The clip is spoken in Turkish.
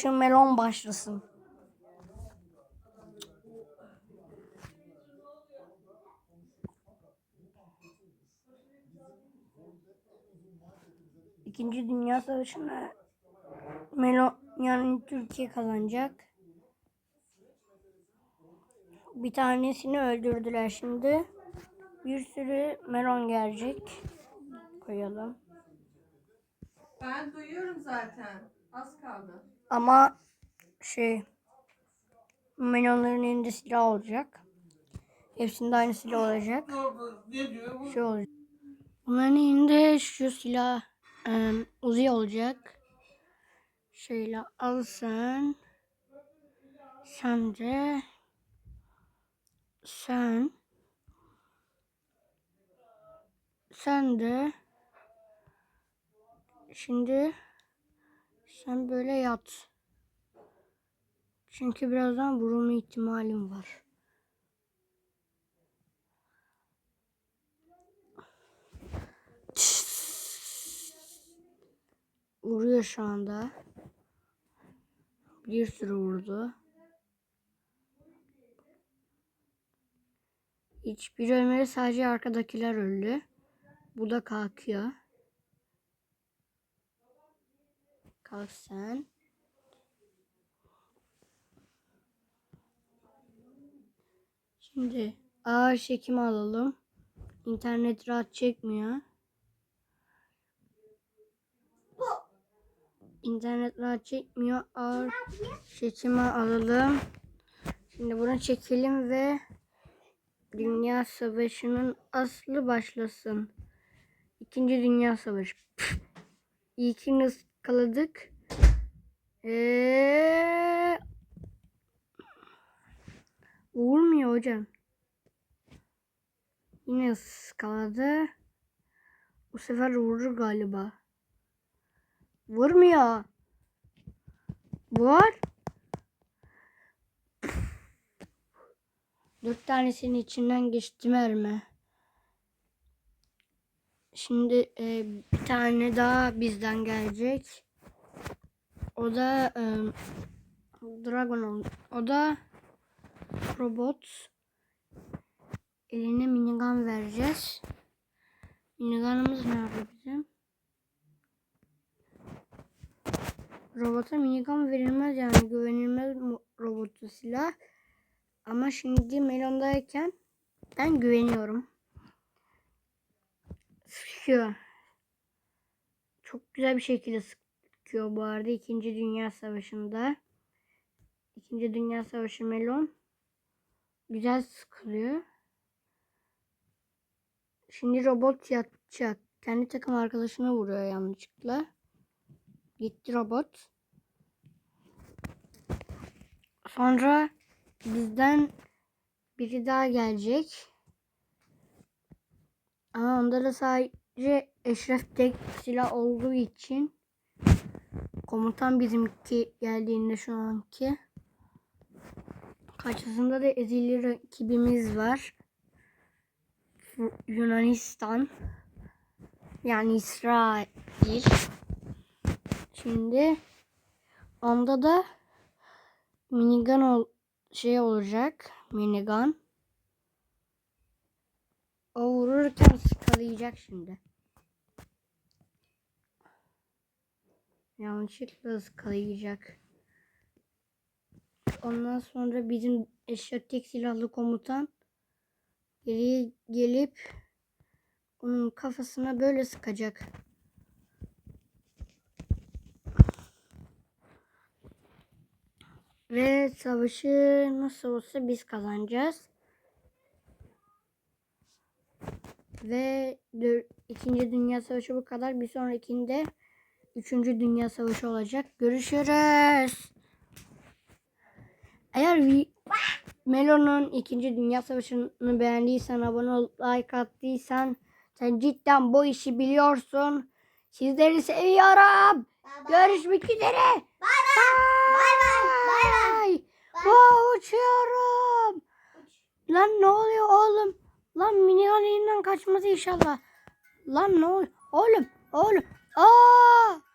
Şu melon başlasın. İkinci Dünya Savaşı'nda melon yani Türkiye kazanacak. Bir tanesini öldürdüler şimdi. Bir sürü melon gelecek. Koyalım. Ben duyuyorum zaten. Az kaldı. Ama şey melonların elinde silah olacak. Hepsinde aynı silah olacak. Ne diyor bu? Şey olacak. Bunların elinde şu silah e, Uzi olacak. Şöyle al sen. Sen de sen sen de şimdi sen böyle yat. Çünkü birazdan vurulma ihtimalim var. Vuruyor şu anda. Bir sürü vurdu. Hiçbir ölmedi sadece arkadakiler öldü. Bu da kalkıyor. Kalk sen. Şimdi ağır çekimi alalım. İnternet rahat çekmiyor. İnternet rahat çekmiyor. Ağır çekimi alalım. Şimdi bunu çekelim ve Dünya Savaşı'nın aslı başlasın. İkinci Dünya Savaşı. İyi ki ıskaladık. Eee... Vurmuyor hocam. Yine ıskaladı. Bu sefer vurur galiba. Vurmuyor. Vur. Dört tanesinin içinden geçti mermi. Şimdi e, bir tane daha bizden gelecek. O da e, Dragon O da robot. Eline minigun vereceğiz. Minigunumuz nerede bizim? Robota minigun verilmez yani güvenilmez robotu silah. Ama şimdi Melon'dayken ben güveniyorum. Sıkıyor. Çok güzel bir şekilde sıkıyor bu arada. İkinci Dünya Savaşı'nda. İkinci Dünya Savaşı Melon. Güzel sıkılıyor. Şimdi robot yatacak. Kendi takım arkadaşına vuruyor yanlışlıkla. Gitti robot. Sonra bizden biri daha gelecek. Ama onda da sadece Eşref tek silah olduğu için komutan bizimki geldiğinde şu anki karşısında da ezili rakibimiz var. Yunanistan yani İsrail. Şimdi onda da minigun ol şey olacak. Minigun. O vururken sıkalayacak şimdi. Yanlışlıkla sıkalayacak. Ondan sonra bizim eşyatik silahlı komutan geriye gelip onun kafasına böyle sıkacak. Ve savaşı nasıl olsa biz kazanacağız. Ve İkinci Dünya Savaşı bu kadar. Bir sonrakinde Üçüncü Dünya Savaşı olacak. Görüşürüz. Eğer Melo'nun İkinci Dünya Savaşı'nı beğendiysen, abone olup like attıysan sen cidden bu işi biliyorsun. Sizleri seviyorum. Görüşmek üzere. Bay bay. Bay bay. Wow, uçuyorum. Lan ne oluyor oğlum? Lan minigun elinden kaçması inşallah. Lan ne oluyor? Oğlum, oğlum. Aa!